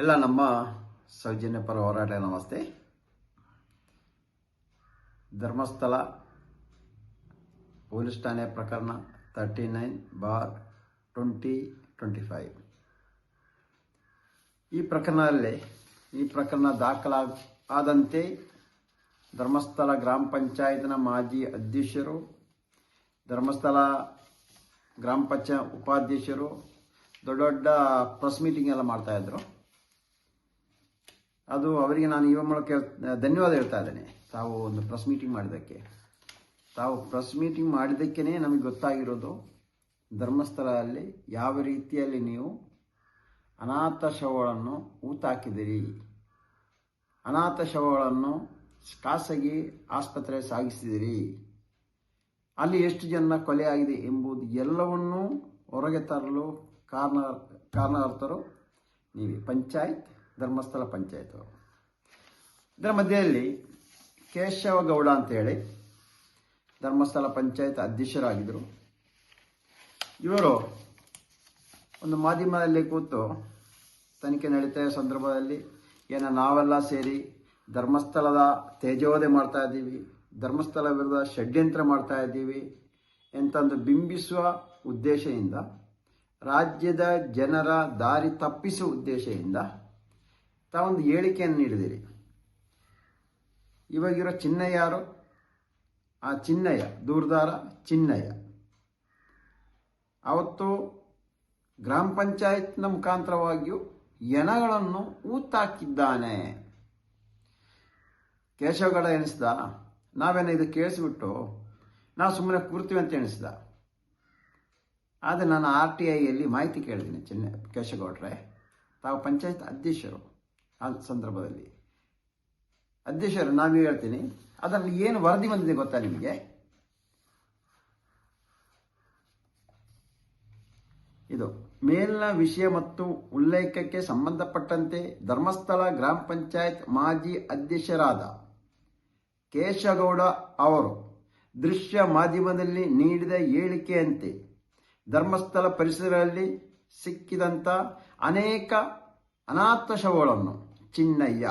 ಎಲ್ಲ ನಮ್ಮ ಸೌಜನ್ಯ ಪರ ಹೋರಾಟ ನಮಸ್ತೆ. ಧರ್ಮಸ್ಥಳ ಪೊಲೀಸ್ ಠಾಣೆ ಪ್ರಕರಣ thirty nine bar twenty twenty five ಈ ಪ್ರಕರಣದಲ್ಲಿ, ಈ ಪ್ರಕರಣ ದಾಖಲಾ ಆದಂತೆ ಧರ್ಮಸ್ಥಳ ಗ್ರಾಮ ಪಂಚಾಯತ್ನ ಮಾಜಿ ಅಧ್ಯಕ್ಷರು, ಧರ್ಮಸ್ಥಳ ಗ್ರಾಮ ಪಂಚಾಯತ್ ಉಪಾಧ್ಯಕ್ಷರು ದೊಡ್ಡ ದೊಡ್ಡ ಪ್ರೆಸ್ ಮೀಟಿಂಗ್ ಎಲ್ಲ ಮಾಡ್ತಾ ಇದ್ರು. ಅದು ಅವರಿಗೆ ನಾನು ಇವ ಮೂಲಕ ಧನ್ಯವಾದ ಹೇಳ್ತಾ ಇದ್ದೇನೆ. ತಾವು ಒಂದು ಪ್ರೆಸ್ ಮೀಟಿಂಗ್ ಮಾಡಿದ್ದಕ್ಕೆ. ತಾವು ಪ್ರೆಸ್ ಮೀಟಿಂಗ್ ಮಾಡಿದ್ದಕ್ಕೇ ನಮಗೆ ಗೊತ್ತಾಗಿರೋದು, ಧರ್ಮಸ್ಥಳದಲ್ಲಿ ಯಾವ ರೀತಿಯಲ್ಲಿ ನೀವು ಅನಾಥ ಶವಗಳನ್ನು ಊತಾಕಿದಿರಿ ಅನಾಥ ಶವಗಳನ್ನು ಖಾಸಗಿ ಆಸ್ಪತ್ರೆ ಸಾಗಿಸಿದಿರಿ ಅಲ್ಲಿ ಎಷ್ಟು ಜನ ಕೊಲೆ ಆಗಿದೆ ಎಂಬುದು ಎಲ್ಲವನ್ನೂ ಹೊರಗೆ ತರಲು ಕಾರಣ ಕಾರಣಕರ್ತರು ನೀವೇ. ಪಂಚಾಯತ್ ಧರ್ಮಸ್ಥಳ ಪಂಚಾಯತ್ ಇದರ ಮಧ್ಯೆಯಲ್ಲಿ ಕೇಶವ ಗೌಡ ಅಂತೇಳಿ ಧರ್ಮಸ್ಥಳ ಪಂಚಾಯತ್ ಅಧ್ಯಕ್ಷರಾಗಿದ್ದರು ಇವರು ಒಂದು ಮಾಧ್ಯಮದಲ್ಲಿ ಕೂತು ತನಿಖೆ ನಡೀತಾ ಸಂದರ್ಭದಲ್ಲಿ, ಏನೋ ನಾವೆಲ್ಲ ಸೇರಿ ಧರ್ಮಸ್ಥಳದ ತೇಜೋದೆ ಮಾಡ್ತಾ ಇದ್ದೀವಿ, ಧರ್ಮಸ್ಥಳ ವಿರುದ್ಧ ಷಡ್ಯಂತ್ರ ಮಾಡ್ತಾ ಇದ್ದೀವಿ ಎಂತಂದು ಬಿಂಬಿಸುವ ಉದ್ದೇಶದಿಂದ, ರಾಜ್ಯದ ಜನರ ದಾರಿ ತಪ್ಪಿಸುವ ಉದ್ದೇಶದಿಂದ ತಾವೊಂದು ಹೇಳಿಕೆಯನ್ನು ನೀಡಿದಿರಿ. ಇವಾಗಿರೋ ಚಿನ್ನಯ್ಯ ಯಾರು? ಆ ಚಿನ್ನಯ್ಯ, ದೂರದಾರ ಚಿನ್ನಯ್ಯ. ಅವತ್ತು ಗ್ರಾಮ ಪಂಚಾಯತ್ನ ಮುಖಾಂತರವಾಗಿಯೂ ಎನಗಳನ್ನು ಊತಾಕಿದ್ದಾನೆ. ಕೇಶವಗಡ ಎನಿಸ್ದ ನಾವೇನ ಇದು ಕೇಳಿಸ್ಬಿಟ್ಟು ನಾವು ಸುಮ್ಮನೆ ಕೂರ್ತೀವಿ ಅಂತ ಎಣಿಸ್ದ. ಆದರೆ ನಾನು ಆರ್ ಟಿ ಐಯಲ್ಲಿ ಮಾಹಿತಿ ಕೇಳಿದ್ದೀನಿ ಚಿನ್ನ ಕೇಶಗೌಡ್ರೆ. ತಾವು ಪಂಚಾಯತ್ ಅಧ್ಯಕ್ಷರು. ಆ ಸಂದರ್ಭದಲ್ಲಿ. ಅಧ್ಯಕ್ಷರು, ನಾನು ಹೇಳ್ತೀನಿ. ಅದರಲ್ಲಿ ಏನು ವರದಿ ಬಂದಿದೆ ಗೊತ್ತಾ ನಿಮಗೆ? ಇದು, ಮೇಲಿನ ವಿಷಯ ಮತ್ತು ಉಲ್ಲೇಖಕ್ಕೆ ಸಂಬಂಧಪಟ್ಟಂತೆ ಧರ್ಮಸ್ಥಳ ಗ್ರಾಮ ಪಂಚಾಯತ್ ಮಾಜಿ ಅಧ್ಯಕ್ಷರಾದ ಕೇಶಗೌಡ ಅವರು ದೃಶ್ಯ ಮಾಧ್ಯಮದಲ್ಲಿ ನೀಡಿದ ಹೇಳಿಕೆಯಂತೆ ಧರ್ಮಸ್ಥಳ ಪರಿಸರದಲ್ಲಿ ಸಿಕ್ಕಿದಂಥ ಅನೇಕ ಅನಾಥ ಶವಗಳನ್ನು ಚಿನ್ನಯ್ಯ.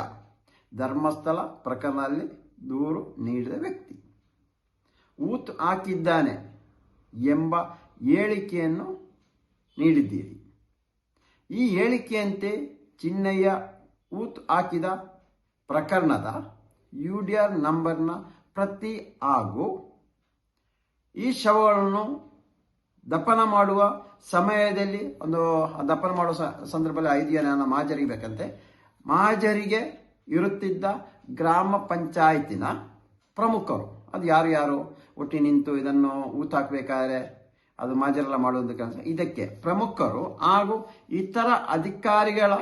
ಧರ್ಮಸ್ಥಳ ಪ್ರಕರಣದಲ್ಲಿ ದೂರು ನೀಡಿದ ವ್ಯಕ್ತಿ. ಊತು ಹಾಕಿದ್ದಾನೆ ಎಂಬ ಹೇಳಿಕೆಯನ್ನು ನೀಡಿದ್ದೀರಿ. ಈ ಹೇಳಿಕೆಯಂತೆ ಚಿನ್ನಯ್ಯ ಊತು ಹಾಕಿದ ಪ್ರಕರಣದ ಯು ಡಿ ಆರ್ ನಂಬರ್ನ ಪ್ರತಿ ಹಾಗೂ ಈ ಶವಗಳನ್ನು ದಪ್ಪನ ಮಾಡುವ ಸಮಯದಲ್ಲಿ ಒಂದು ದಪ್ಪನ ಮಾಡುವ ಸಂದರ್ಭದಲ್ಲಿ ಐದು ಜನ ಬೇಕಂತೆ. ಮಹಾಜರಿಗೆ ಇರುತ್ತಿದ್ದ ಗ್ರಾಮ ಪಂಚಾಯತಿನ ಪ್ರಮುಖರು. ಅದು ಯಾರು ಯಾರು? ಒಟ್ಟಿ ನಿಂತು ಇದನ್ನು ಊತಾಕ್ಬೇಕಾದ್ರೆ ಅದು ಮಾಜರೆಲ್ಲ ಮಾಡುವಂಥ ಕೆಲಸ. ಇದಕ್ಕೆ ಪ್ರಮುಖರು ಹಾಗೂ ಇತರ ಅಧಿಕಾರಿಗಳ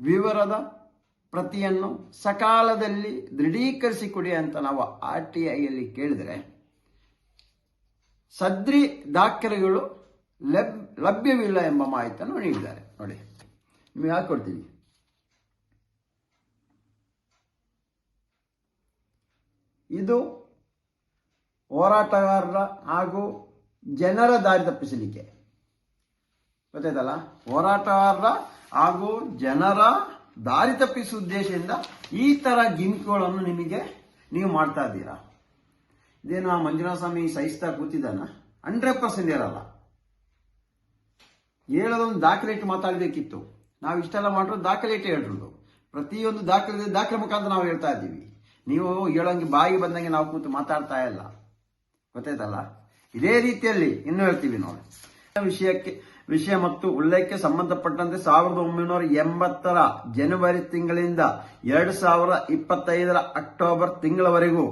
ವಿವರದ ಪ್ರತಿಯನ್ನು ಸಕಾಲದಲ್ಲಿ ದೃಢೀಕರಿಸಿ ಕೊಡಿ ಅಂತ ನಾವು ಆರ್ ಟಿ ಐಯಲ್ಲಿ ಕೇಳಿದರೆ, ಸದ್ರಿ ದಾಖಲೆಗಳು ಲಭ್, ಲಭ್ಯವಿಲ್ಲ ಎಂಬ ಮಾಹಿತಿಯನ್ನು ನೀಡಿದ್ದಾರೆ. ನೋಡಿ, ನಿಮಗೆ ಹಾಕೊಡ್ತೀವಿ ಇದು ಹೋರಾಟಗಾರರ ಹಾಗೂ ಜನರ ದಾರಿ ತಪ್ಪಿಸಲಿಕ್ಕೆ. ಗೊತ್ತಾಯ್ತಲ್ಲ? ಹೋರಾಟಗಾರರ ಹಾಗೂ ಜನರ ದಾರಿ ತಪ್ಪಿಸುವ ಉದ್ದೇಶದಿಂದ ಈ ತರ ಗಿಮಿಕ್ಗಳನ್ನು ನಿಮಗೆ ನೀವು ಮಾಡ್ತಾ ಇದ್ದೀರಾ? ಇದೇನು ಆ ಮಂಜುನಾಥ ಸ್ವಾಮಿ ಸಹಿಸ್ತಾ ಕೂತಿದ್ದಾನ. ಹಂಡ್ರೆಡ್ ಪರ್ಸೆಂಟ್ ಇರಲ್ಲ ಹೇಳೋದೊಂದು ದಾಖಲೆ ಇಟ್ಟು ಮಾತಾಡಬೇಕಿತ್ತು. ನಾವು ಇಷ್ಟೆಲ್ಲ ಮಾಡಿರೋ ದಾಖಲೆ ಇಟ್ಟು ಹೇಳಿರೋದು. ಪ್ರತಿಯೊಂದು ದಾಖಲೆ ದಾಖಲೆ ಮುಖಾಂತರ ನಾವು ಹೇಳ್ತಾ ಇದ್ದೀವಿ. ನೀವು ಹೇಳೋಂಗೆ ಬಾಯಿ ಬಂದಂಗೆ ನಾವು ಕೂತು ಮಾತಾಡ್ತಾ ಇಲ್ಲ. ಗೊತ್ತಾಯ್ತಲ್ಲ? ಇದೇ ರೀತಿಯಲ್ಲಿ ಇನ್ನು ಹೇಳ್ತೀವಿ ನೋಡಿ. ವಿಷಯಕ್ಕೆ, ವಿಷಯ ಮತ್ತು ಉಲ್ಲೇಖಕ್ಕೆ ಸಂಬಂಧಪಟ್ಟಂತೆ ಸಾವಿರದ ಒಂಬೈನೂರ ಎಂಬತ್ತರ ಜನವರಿ ತಿಂಗಳಿಂದ ಎರಡು ಸಾವಿರದ ಇಪ್ಪತ್ತೈದರ ಅಕ್ಟೋಬರ್ ತಿಂಗಳವರೆಗೂ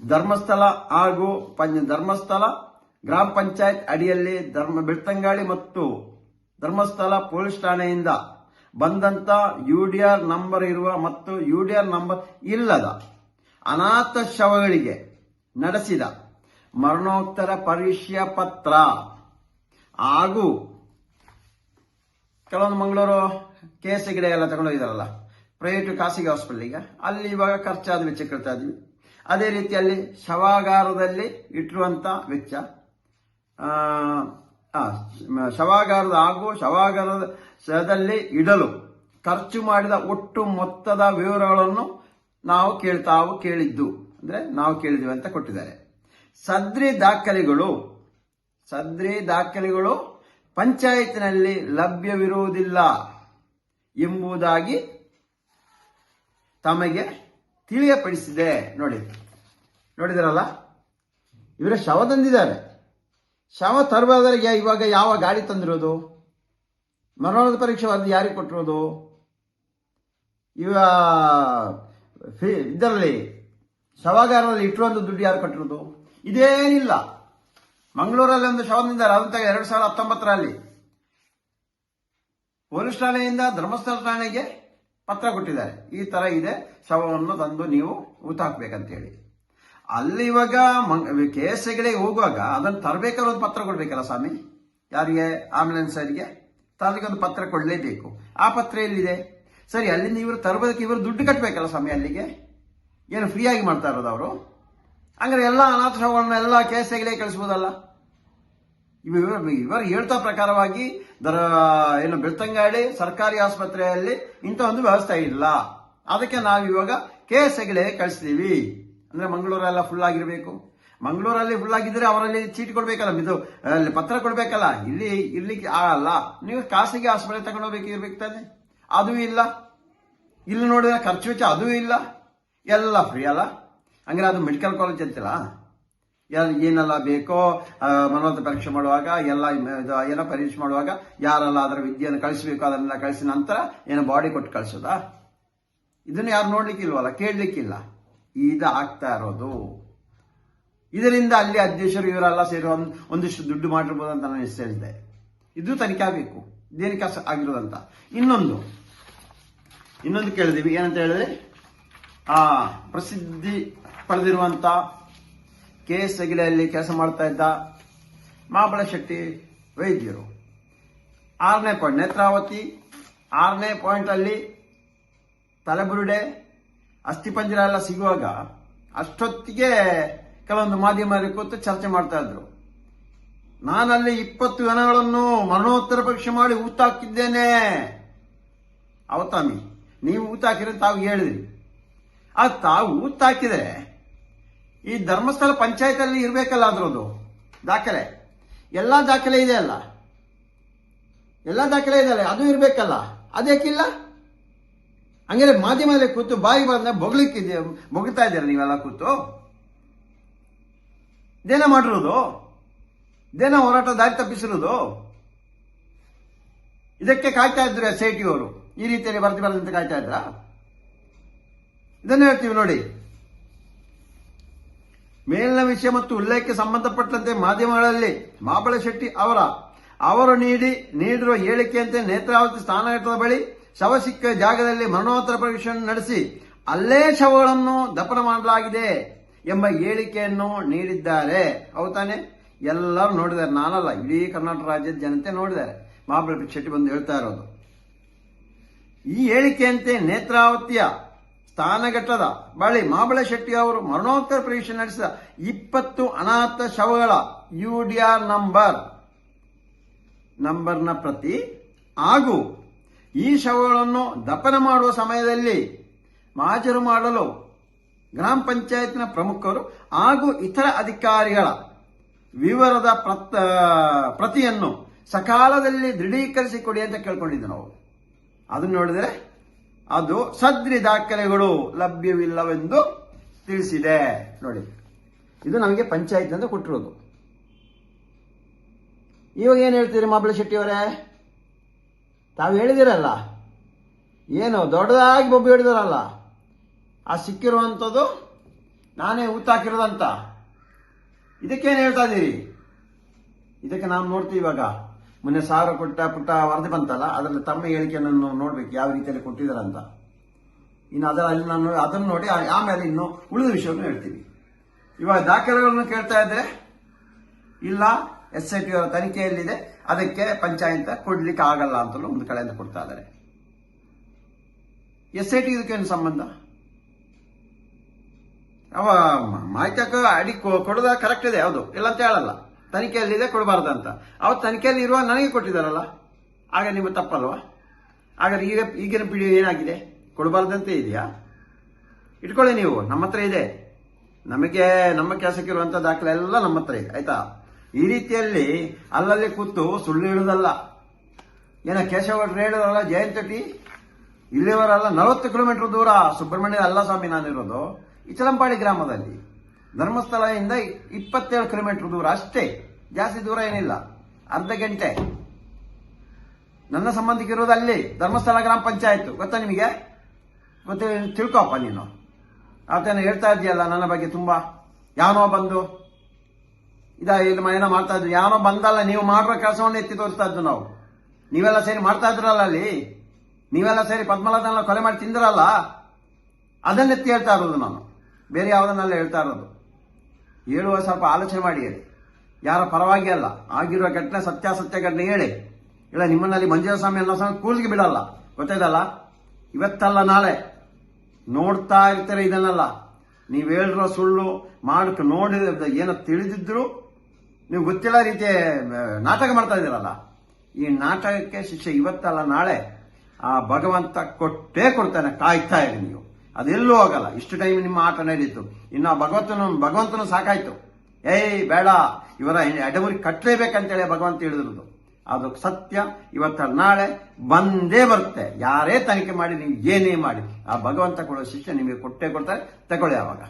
ಧರ್ಮಸ್ಥಳ ಹಾಗೂ ಪಂಚ, ಧರ್ಮಸ್ಥಳ ಗ್ರಾಮ ಪಂಚಾಯತ್ ಅಡಿಯಲ್ಲಿ ಧರ್ಮ, ಬೆಳ್ತಂಗಾಳಿ ಮತ್ತು ಧರ್ಮಸ್ಥಳ ಪೊಲೀಸ್ ಠಾಣೆಯಿಂದ ಬಂದಂತ ಯುಡಿಆರ್ ನಂಬರ್ ಇರುವ ಮತ್ತು ಯುಡಿಆರ್ ನಂಬರ್ ಇಲ್ಲದ ಅನಾಥ ಶವಗಳಿಗೆ ನಡೆಸಿದ ಮರಣೋತ್ತರ ಪರೀಕ್ಷೆಯ ಪತ್ರ. ಹಾಗೂ ಕೆಲವೊಂದು ಮಂಗಳೂರು ಕೆಎಸ್ ಗಿಡ ಎಲ್ಲ ತಗೊಂಡೋಗಿದಾರಲ್ಲ ಪ್ರೈವೇಟ್ ಖಾಸಗಿ ಹಾಸ್ಪಿಟಲ್ಗೆ ಅಲ್ಲಿ ಇವಾಗ ಖರ್ಚಾದ ವೆಚ್ಚ ಕೇಳ್ತಾ ಇದ್ವಿ ಅದೇ ರೀತಿಯಲ್ಲಿ ಶವಾಗಾರದಲ್ಲಿ ಇಟ್ಟಿರುವಂತ ವೆಚ್ಚ ಶವಾಗಾರದ ಹಾಗೂ ಶವಾಗಾರದ ದಲ್ಲಿ ಇಡಲು ಖರ್ಚು ಮಾಡಿದ ಒಟ್ಟು ಮೊತ್ತದ ವಿವರಗಳನ್ನು ನಾವು ಕೇಳ್ತಾವು ಕೇಳಿದ್ದು. ಅಂದ್ರೆ ನಾವು ಕೇಳಿದ್ವಿ ಅಂತ ಕೊಟ್ಟಿದ್ದಾರೆ. ಸದ್ರಿ ದಾಖಲೆಗಳು ಸದ್ರಿ ದಾಖಲೆಗಳು ಪಂಚಾಯತ್ನಲ್ಲಿ ಲಭ್ಯವಿರುವುದಿಲ್ಲ ಎಂಬುದಾಗಿ ತಮಗೆ ತಿಳಿಯಪಡಿಸಿದೆ. ನೋಡಿ, ನೋಡಿದಾರಲ್ಲ? ಇವರ ಶವ ತಂದಿದ್ದಾರೆ. ಶವ ತರಬೇಕಾದ್ರೆ ಇವಾಗ ಯಾವ ಗಾಡಿ ತಂದಿರೋದು? ಮರಣದ ಪರೀಕ್ಷೆ ವರದಿ ಯಾರಿಗೆ ಕೊಟ್ಟಿರೋದು? ಇವ ಇದರಲ್ಲಿ ಶವಾಗಾರದಲ್ಲಿ ಇಟ್ಟಿರುವಂತ ದುಡ್ಡು ಯಾರು ಕಟ್ಟಿರೋದು ಇದೇನಿಲ್ಲ. ಮಂಗಳೂರಲ್ಲಿ ಒಂದು ಶವ ನಿಂದಾರೆ ಅದಂತ ಎರಡ್ ಸಾವಿರದ ಹತ್ತೊಂಬತ್ತರಲ್ಲಿ ಪೊಲೀಸ್ ಠಾಣೆಯಿಂದ ಧರ್ಮಸ್ಥಳ ಠಾಣೆಗೆ ಪತ್ರ ಕೊಟ್ಟಿದ್ದಾರೆ. ಈ ತರ ಇದೆ. ಶವವನ್ನು ತಂದು ನೀವು ಊತ ಹಾಕ್ಬೇಕಂತ ಹೇಳಿ ಅಲ್ಲಿ ಇವಾಗ ಕೆ ಎಸ್ ಐಗಳಿಗೆ ಹೋಗುವಾಗ ಅದನ್ನು ತರಬೇಕಾದ್ರೆ ಒಂದು ಪತ್ರ ಕೊಡ್ಬೇಕಲ್ಲ ಸ್ವಾಮಿ? ಯಾರಿಗೆ? ಆಂಬುಲೆನ್ಸ್ ಅವರಿಗೆ? ಒಂದು ಪತ್ರ ಕೊಡಲೇಬೇಕು. ಆ ಪತ್ರ ಎಲ್ಲಿದೆ? ಸರಿ, ಅಲ್ಲಿಂದ ಇವರು ತರಬೋದಕ್ಕೆ ಇವರು ದುಡ್ಡು ಕಟ್ಟಬೇಕಲ್ಲ ಸ್ವಾಮಿ ಅಲ್ಲಿಗೆ? ಏನು ಫ್ರೀಯಾಗಿ ಮಾಡ್ತಾ ಇರೋದು ಅವರು? ಹಂಗಾರೆ ಎಲ್ಲ ಅನಾಥ ಶವಗಳನ್ನ ಎಲ್ಲ ಕೆ ಎಸ್ ಐಗಳಿಗೆ ಕಳಿಸ್ಬೋದಲ್ಲ ಇವರು ಇವರು ಹೇಳ್ತಾ ಪ್ರಕಾರವಾಗಿ ದರ ಏನು ಬೆಳ್ತಂಗಾಡಿ ಸರ್ಕಾರಿ ಆಸ್ಪತ್ರೆಯಲ್ಲಿ ಇಂಥ ಒಂದು ವ್ಯವಸ್ಥೆ ಇಲ್ಲ. ಅದಕ್ಕೆ ನಾವು ಇವಾಗ ಕೆ ಎಸ್ ಐಗಳಿಗೆ ಕಳಿಸ್ತೀವಿ. ಅಂದ್ರೆ ಮಂಗಳೂರೆಲ್ಲ ಫುಲ್ ಆಗಿರಬೇಕು. ಮಂಗಳೂರಲ್ಲಿ ಫುಲ್ ಆಗಿದ್ರೆ ಅವರಲ್ಲಿ ಚೀಟ್ ಕೊಡಬೇಕಲ್ಲ, ಇದು ಪತ್ರ ಕೊಡಬೇಕಲ್ಲ. ಇಲ್ಲಿ ಇರ್ಲಿಕ್ಕೆ ಆಗಲ್ಲ ನೀವು ಖಾಸಗಿ ಆಸ್ಪತ್ರೆ ತಗೊಂಡೋಗ್ಬೇಕು ಇರ್ಬೇಕು ತಾನೆ ಅದು ಇಲ್ಲ. ಇಲ್ಲಿ ನೋಡಿದ್ರೆ ಖರ್ಚು ವೆಚ್ಚ ಅದೂ ಇಲ್ಲ. ಎಲ್ಲ ಫ್ರೀ ಅಲ್ಲ. ಹಂಗಾರೆ ಅದು ಮೆಡಿಕಲ್ ಕಾಲೇಜ್ ಅಂತಿಲ್ಲ ಏನೆಲ್ಲ ಬೇಕೋ ಮನೋಧ ಪರೀಕ್ಷೆ ಮಾಡುವಾಗ, ಎಲ್ಲ ಏನೋ ಪರೀಕ್ಷೆ ಮಾಡುವಾಗ ಯಾರೆಲ್ಲ ಅದರ ವಿದ್ಯೆಯನ್ನು ಕಳಿಸಬೇಕು, ಅದನ್ನೆಲ್ಲ ಕಳಿಸಿದ ನಂತರ ಏನೋ ಬಾಡಿ ಕೊಟ್ಟು ಕಳಿಸೋದಾ? ಇದನ್ನು ಯಾರು ನೋಡ್ಲಿಕ್ಕಿಲ್ವಲ್ಲ, ಕೇಳಲಿಕ್ಕಿಲ್ಲ. ಇದು ಆಗ್ತಾ ಇರೋದು. ಇದರಿಂದ ಅಲ್ಲಿ ಅಧ್ಯಕ್ಷರು ಇವರೆಲ್ಲ ಸೇರಿ ಒಂದು, ಒಂದಿಷ್ಟು ದುಡ್ಡು ಮಾಡಿರ್ಬೋದು ಅಂತ ನಾನು ಹೇಳಿದೆ. ಇದು ತನಿಖೆ ಆಗಬೇಕು. ಅಸ- ಆಗಿರೋದಂತ. ಇನ್ನೊಂದು. ಇನ್ನೊಂದು ಕೇಳಿದೀವಿ, ಏನಂತ ಹೇಳಿದ್ರೆ, ಆ, ಪ್ರಸಿದ್ಧಿ ಪಡೆದಿರುವಂತ ಕೆ ಎಸ್ ಹೆಗಲೆಯಲ್ಲಿ ಕೆಲಸ ಮಾಡ್ತಾ ಇದ್ದ ಮಾಬಳ ಶೆಟ್ಟಿ ವೈದ್ಯರು. ಆರನೇ ಪಾಯಿಂಟ್ ನೇತ್ರಾವತಿ, ಆರನೇ ಪಾಯಿಂಟ್ ಅಲ್ಲಿ ತಲೆಬುರುಡೆ ಅಸ್ಥಿಪಂಜರ ಎಲ್ಲ ಸಿಗುವಾಗ ಅಷ್ಟೊತ್ತಿಗೆ ಕೆಲವೊಂದು ಮಾಧ್ಯಮದಲ್ಲಿ ಕೂತು ಚರ್ಚೆ ಮಾಡ್ತಾ ಇದ್ರು. ನಾನಲ್ಲಿ ಇಪ್ಪತ್ತು ಜನಗಳನ್ನು ಮರಣೋತ್ತರ ಪರೀಕ್ಷೆ ಮಾಡಿ ಹಾಕಿದ್ದೇನೆ ಅವತಾಮಿ. ನೀವು ಊತ ಹಾಕಿದ್ರೆ ತಾವು ಹೇಳಿದ್ರಿ. ಆ ತಾವು ಊತ ಹಾಕಿದ್ರೆ ಈ ಧರ್ಮಸ್ಥಳ ಪಂಚಾಯತ್ ಇರಬೇಕಲ್ಲ ಅದ್ರದ್ದು? ದಾಖಲೆ. ಎಲ್ಲಾ ದಾಖಲೆ ಇದೆ ಅಲ್ಲ? ಎಲ್ಲಾ ದಾಖಲೆ ಇದೆ ಅಲ್ಲ? ಅದು ಇರಬೇಕಲ್ಲ? ಅದೇಕಿಲ್ಲ? ಹಂಗಾರೆ ಮಾಧ್ಯಮದಲ್ಲಿ ಕೂತು ಬಾಯಿ ಬಂದ ಬೊಗಳಿಕ್ಕಿದೆ ಬೊಗಳ್ತಾ ಇದ್ದೀರ ನೀವೆಲ್ಲ ಕೂತು? ದೇನ ಮಾಡಿರೋದು? ದೇನ ಹೋರಾಟ ದಾರಿ ತಪ್ಪಿಸಿರೋದು? ಇದಕ್ಕೆ ಕಾಯ್ತಾ ಇದ್ರು ಎಸ್ ಐ ಟಿ ಅವರು? ಈ ರೀತಿಯಲ್ಲಿ ಬರ್ದು ಬರದಂತೆ ಕಾಯ್ತಾ ಇದ್ರ? ಇದನ್ನು ಹೇಳ್ತೀವಿ ನೋಡಿ. ಮೇಲಿನ ವಿಷಯ ಮತ್ತು ಉಲ್ಲೇಖಕ್ಕೆ ಸಂಬಂಧಪಟ್ಟಂತೆ ಮಾಧ್ಯಮಗಳಲ್ಲಿ ಮಾಬಳ ಶೆಟ್ಟಿ ಅವರ, ಅವರು ನೀಡಿ, ನೀಡಿರುವ ಹೇಳಿಕೆಯಂತೆ ನೇತ್ರಾವತಿ ಸ್ಥಾನಘಟ್ಟದ ಬಳಿ ಶವ ಸಿಕ್ಕ ಜಾಗದಲ್ಲಿ ಮರಣೋತ್ತರ ಪರೀಕ್ಷೆ ನಡೆಸಿ ಅಲ್ಲೇ ಶವಗಳನ್ನು ದಫನ ಮಾಡಲಾಗಿದೆ ಎಂಬ ಹೇಳಿಕೆಯನ್ನು ನೀಡಿದ್ದಾರೆ. ಹೌದಾನೆ ಎಲ್ಲರೂ ನೋಡಿದ್ದಾರೆ. ನಾನಲ್ಲ, ಇಡೀ ಕರ್ನಾಟಕ ರಾಜ್ಯದ ಜನತೆ ನೋಡಿದ್ದಾರೆ. ಮಾಬಳ ಶೆಟ್ಟಿ ಬಂದು ಹೇಳ್ತಾ ಇರೋದು. ಈ ಹೇಳಿಕೆಯಂತೆ ನೇತ್ರಾವತಿಯ ಸ್ಥಾನಘಟ್ಟದ ಬಳಿ ಮಾಬಳ ಶೆಟ್ಟಿ ಅವರು ಮರಣೋತ್ತರ ಪರೀಕ್ಷೆ ನಡೆಸಿದ ಇಪ್ಪತ್ತು ಅನಾಥ ಶವಗಳ ಯುಡಿಆರ್ ನಂಬರ್, ನಂಬರ್ನ ಪ್ರತಿ ಹಾಗೂ ಈ ಶವಗಳನ್ನು ದಫನ ಮಾಡುವ ಸಮಯದಲ್ಲಿ ಹಾಜರು ಮಾಡಲು ಗ್ರಾಮ ಪಂಚಾಯತ್ನ ಪ್ರಮುಖರು ಹಾಗೂ ಇತರ ಅಧಿಕಾರಿಗಳ ವಿವರದ ಪ್ರತ, ಪ್ರತಿಯನ್ನು ಸಕಾಲದಲ್ಲಿ ದೃಢೀಕರಿಸಿ ಕೊಡಿ ಅಂತ ಕೇಳ್ಕೊಂಡಿದ್ದು ನಾವು. ಅದನ್ನು ನೋಡಿದ್ರೆ ಅದು ಸದ್ರಿ ದಾಖಲೆಗಳು ಲಭ್ಯವಿಲ್ಲವೆಂದು ತಿಳಿಸಿದೆ. ನೋಡಿ, ಇದು ನಮಗೆ ಪಂಚಾಯತ್ ಅಂತ ಕೊಟ್ಟಿರೋದು. ಇವಾಗ ಏನು ಹೇಳ್ತೀರಿ ಮಾಬಳ ಶೆಟ್ಟಿಯವರೇ? ತಾವು ಹೇಳಿದಿರಲ್ಲ, ಏನು ದೊಡ್ಡದಾಗಿ ಬೊಬ್ಬೆ ಹೇಳಿದಾರಲ್ಲ ಆ ಸಿಕ್ಕಿರುವಂಥದ್ದು ನಾನೇ ಊತಾಕಿರೋದಂತ ಇದಕ್ಕೇನು ಹೇಳ್ತಾ ಇದ್ದೀರಿ? ಇದಕ್ಕೆ ನಾವು ನೋಡ್ತೀವಿ ಇವಾಗ. ಮೊನ್ನೆ ಸಾವಿರ ಕೊಟ್ಟ ಪುಟ್ಟ ವರದಿ ಬಂತಲ್ಲ, ಅದರಲ್ಲಿ ತಮ್ಮ ಹೇಳಿಕೆಯನ್ನು ನೋಡ್ಬೇಕು ಯಾವ ರೀತಿಯಲ್ಲಿ ಕೊಟ್ಟಿದ್ದಾರೆ ಅಂತ ಇನ್ನು ಅದರಲ್ಲಿ ನಾನು ಅದನ್ನು ನೋಡಿ ಆಮೇಲೆ ಇನ್ನು ಉಳಿದ ವಿಷಯವನ್ನು ಹೇಳ್ತೀನಿ. ಇವಾಗ ದಾಖಲೆಗಳನ್ನು ಕೇಳ್ತಾ ಇದ್ರೆ, ಇಲ್ಲ, ಎಸ್ ಐ ಟಿ ಅವರ ತನಿಖೆಯಲ್ಲಿದೆ, ಅದಕ್ಕೆ ಪಂಚಾಯತ್ ಕೊಡ್ಲಿಕ್ಕೆ ಆಗಲ್ಲ ಅಂತಲೂ ಒಂದು ಕಡೆಯಿಂದ ಕೊಡ್ತಾ ಇದ್ದಾರೆ. ಎಸ್ ಐ ಟಿ ಇದಕ್ಕೇನು ಸಂಬಂಧ? ಅವ ಮಾಹಿತಿ ಅಡಿ ಕೊಡೋದ ಕರೆಕ್ಟ್ ಇದೆ, ಹೌದು. ಇಲ್ಲ ಅಂತ ಹೇಳಲ್ಲ. ತನಿಖೆಯಲ್ಲಿದೆ ಕೊಡಬಾರ್ದು ಅಂತ ಅವ್ರು ತನಿಖೆಯಲ್ಲಿ ಇರುವ ನನಗೆ ಕೊಟ್ಟಿದ್ದಾರಲ್ಲ. ಆಗ ನಿಮ್ಮ ತಪ್ಪಲ್ವಾ? ಹಾಗಾದ್ರೆ ಈಗ ಈಗಿನ ಪೀಳಿಗೆ ಏನಾಗಿದೆ? ಕೊಡಬಾರ್ದಂತೆ ಇದೆಯಾ? ಇಟ್ಕೊಳ್ಳಿ ನೀವು, ನಮ್ಮ ಹತ್ರ ಇದೆ. ನಮಗೆ, ನಮ್ಮ ಕೆಲಸಕ್ಕೆ ಇರುವಂತ ದಾಖಲೆ ಎಲ್ಲ ನಮ್ಮ ಹತ್ರ ಇದೆ, ಆಯ್ತಾ? ಈ ರೀತಿಯಲ್ಲಿ ಅಲ್ಲಲ್ಲಿ ಕೂತು ಸುಳ್ಳು ಹೇಳೋದಲ್ಲ. ಏನ ಕೇಶವಡ್ರು ಹೇಳಿದ್ರಲ್ಲ ಜಯಂತಟಿ ಇಲ್ಲಿವರಲ್ಲ ನಲವತ್ತು ಕಿಲೋಮೀಟರ್ ದೂರ ಸುಬ್ರಹ್ಮಣ್ಯ ಅಲ್ಲ ಸ್ವಾಮಿ ನಾನಿರೋದು ಇಚಲಂಪಾಡಿ ಗ್ರಾಮದಲ್ಲಿ. ಧರ್ಮಸ್ಥಳದಿಂದ ಇಪ್ಪತ್ತೇಳು ಕಿಲೋಮೀಟರ್ ದೂರ ಅಷ್ಟೇ. ಜಾಸ್ತಿ ದೂರ ಏನಿಲ್ಲ. ಅರ್ಧ ಗಂಟೆ. ನನ್ನ ಸಂಬಂಧಿಕಿರೋದು ಅಲ್ಲಿ, ಧರ್ಮಸ್ಥಳ ಗ್ರಾಮ ಪಂಚಾಯತ್ ಗೊತ್ತಾ ನಿಮಗೆ? ಮತ್ತೆ ತಿಳ್ಕೊಪ್ಪ ನೀನು. ಆತನ ಹೇಳ್ತಾ ಇದೆಯಲ್ಲ ನನ್ನ ಬಗ್ಗೆ ತುಂಬಾ. ಯಾನೋ ಬಂದು. ಇದ, ಇದು ಏನೋ ಮಾಡ್ತಾ ಇದ್ರು. ಯಾನೋ ಬಂದಲ್ಲ, ನೀವು ಮಾಡುವ ಕೆಲಸವನ್ನು ಎತ್ತಿ ತೋರಿಸ್ತಾ ಇದ್ದು ನಾವು. ನೀವೆಲ್ಲ ಸೇರಿ ಮಾಡ್ತಾ ಇದ್ರಲ್ಲ ಅಲ್ಲಿ? ನೀವೆಲ್ಲ ಸೇರಿ ಪದ್ಮಲತನ ಕೊಲೆ ಮಾಡಿ ತಿಂದ್ರಲ್ಲ? ಅದನ್ನೆತ್ತಿ ಹೇಳ್ತಾ ಇರೋದು ನಾನು. ಬೇರೆ ಯಾವುದನ್ನೆಲ್ಲ ಹೇಳ್ತಾ ಇರೋದು. ಹೇಳುವ ಸ್ವಲ್ಪ ಆಲೋಚನೆ ಮಾಡಿ ಹೇಳಿ ಯಾರ ಪರವಾಗಿ ಅಲ್ಲ. ಆಗಿರುವ ಘಟನೆ ಸತ್ಯಾಸತ್ಯ ಘಟನೆ ಹೇಳಿ. ಇಲ್ಲ ನಿಮ್ಮನ್ನಲ್ಲಿ ಮಂಜುನಾಥ ಸ್ವಾಮಿ ಅನ್ನೋ ಸ್ವಾಮಿ ಕೂಲಿಗೆ ಬಿಡಲ್ಲ. ಗೊತ್ತಾಯ್ತಲ್ಲ? ಇವತ್ತಲ್ಲ ನಾಳೆ. ನೋಡ್ತಾ ಇರ್ತಾರೆ ಇದನ್ನೆಲ್ಲ. ನೀವು ಹೇಳಿರೋ ಸುಳ್ಳು ಮಾಡಕ್ಕೆ ನೋಡಿದ ಏನೋ ತಿಳಿದಿದ್ರು, ನೀವು ಗೊತ್ತಿಲ್ಲ ರೀತಿ ನಾಟಕ ಮಾಡ್ತಾ ಇದ್ದೀರಲ್ಲ. ಈ ನಾಟಕಕ್ಕೆ ಶಿಕ್ಷೆ ಇವತ್ತಲ್ಲ, ನಾಳೆ. ಆ ಭಗವಂತ ಕೊಟ್ಟೇ ಕೊಡ್ತಾನೆ, ಕಾಯ್ತಾ ಇರಿ ನೀವು. ಅದೆಲ್ಲೂ ಹೋಗಲ್ಲ. ಇಷ್ಟು ಟೈಮ್ ನಿಮ್ಮ ಆಟ ನಡೀತು. ಇನ್ನು ಭಗವಂತನು ಭಗವಂತನು ಸಾಕಾಯ್ತು. ಏಯ್, ಬೇಡ. ಇವರ ಎಡಮುರಿ ಕಟ್ಟಲೇಬೇಕಂತೇಳಿ ಭಗವಂತ ಹೇಳಿದ್ರು ಅದು ಸತ್ಯ ಇವತ್ತ ನಾಳೆ ಬಂದೇ ಬರುತ್ತೆ. ಯಾರೇ ತನಿಖೆ ಮಾಡಿ ನೀವು ಏನೇ ಮಾಡಿ, ಆ ಭಗವಂತ ಕೊಡೋ ಶಿಷ್ಯ ನಿಮಗೆ ಕೊಟ್ಟೇ ಕೊಡ್ತಾರೆ. ತಗೊಳ್ಳಿ ಆವಾಗ.